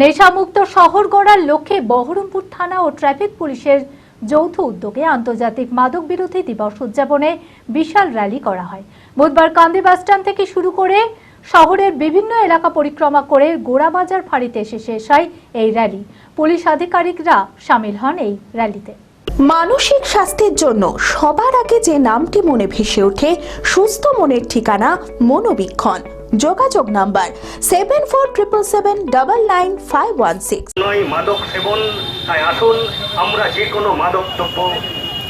নেশামুক্ত শহর গড়ার লক্ষ্যে বহরমপুর থানা ও ট্রাফিক পুলিশের যৌথ উদ্যোগে আন্তর্জাতিক মাদক বিরোধী দিবস উদযাপনে বিশাল র্যালি করা হয়। বুধবার কান্দি বাসস্ট্যান্ড থেকে শুরু করে শহরের বিভিন্ন এলাকা পরিক্রমা করে গোড়াবাজার ফাঁড়িতে এসে শেষ হয় এই র্যালি। পুলিশ আধিকারিকরা সামিল হন এই র্যালিতে। মানসিক স্বাস্থ্যের জন্য সবার আগে যে নামটি মনে ভেসে ওঠে, সুস্থ মনের ঠিকানা মনোবীক্ষণ। যোগাযোগ number seven four triple seven double nine five one six নয় মাদক সেবন, তাই আসুন, আমরা যে কোনো মাদক দ্রব্য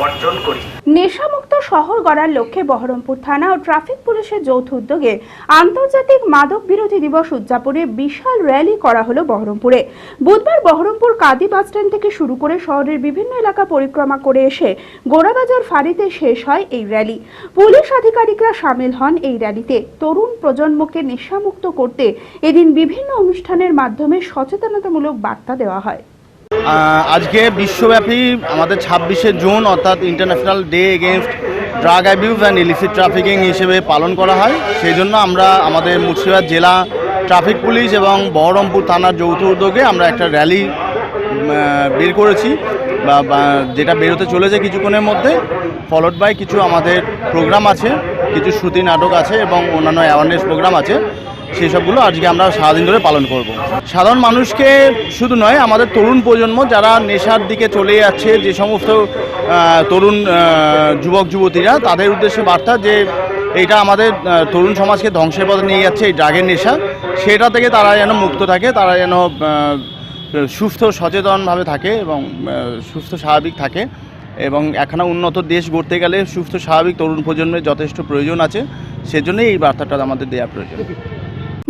বর্জন করি। নেশামুক্ত শহর গড়ার লক্ষ্যে বহরমপুর থানা ও ট্রাফিক পুলিশের যৌথ উদ্যোগে আন্তর্জাতিক মাদক বিরোধী দিবস উদযাপনে বিশাল র্যালি করা হলো বহরমপুরে। বুধবার বহরমপুর কাদি বাসস্ট্যান্ড থেকে শুরু করে শহরের বিভিন্ন এলাকা পরিক্রমা করে এসে গোড়াবাজার ফাঁড়িতে শেষ হয় এই র্যালি। পুলিশ আধিকারিকরা সামিল হন এই র্যালিতে। তরুণ প্রজন্মকে নেশামুক্ত করতে এদিন বিভিন্ন অনুষ্ঠানের মাধ্যমে সচেতনতামূলক বার্তা দেওয়া হয়। আজকে বিশ্বব্যাপী আমাদের ছাব্বিশে জুন, অর্থাৎ international day against drug abuse and illicit trafficking হিসেবে পালন করা হয়। সেই জন্য আমরা আমাদের মুর্শিদাবাদ জেলা ট্রাফিক পুলিশ এবং বহরমপুর থানার যৌথ উদ্যোগে আমরা একটা র্যালি বের করেছি। বা যেটা বেরোতে চলেছে কিছুক্ষণের মধ্যে ফলোড বাই কিছু আমাদের প্রোগ্রাম আছে, কিছু শ্রুতি নাটক আছে এবং অন্যান্য অ্যাওয়ারনেস প্রোগ্রাম আছে। সেই সবগুলো আজকে আমরা সারাদিন ধরে পালন করব। সাধারণ মানুষকে শুধু নয়, আমাদের তরুণ প্রজন্ম যারা নেশার দিকে চলে যাচ্ছে, যে সমস্ত তরুণ যুবক, যুবতীরা, তাদের উদ্দেশ্যে বার্তা যে এইটা আমাদের তরুণ সমাজকে ধ্বংসের পথে নিয়ে যাচ্ছে এই ড্রাগের নেশা। সেটা থেকে তারা যেন মুক্ত থাকে, তারা যেন সুস্থ, সচেতনভাবে থাকে এবং সুস্থ, স্বাভাবিক থাকে এবং একখানা উন্নত দেশ গড়তে গেলে সুস্থ, স্বাভাবিক তরুণ প্রজন্মের যথেষ্ট প্রয়োজন আছে। সেজন্যই এই বার্তাটা আমাদের দেওয়া প্রয়োজন।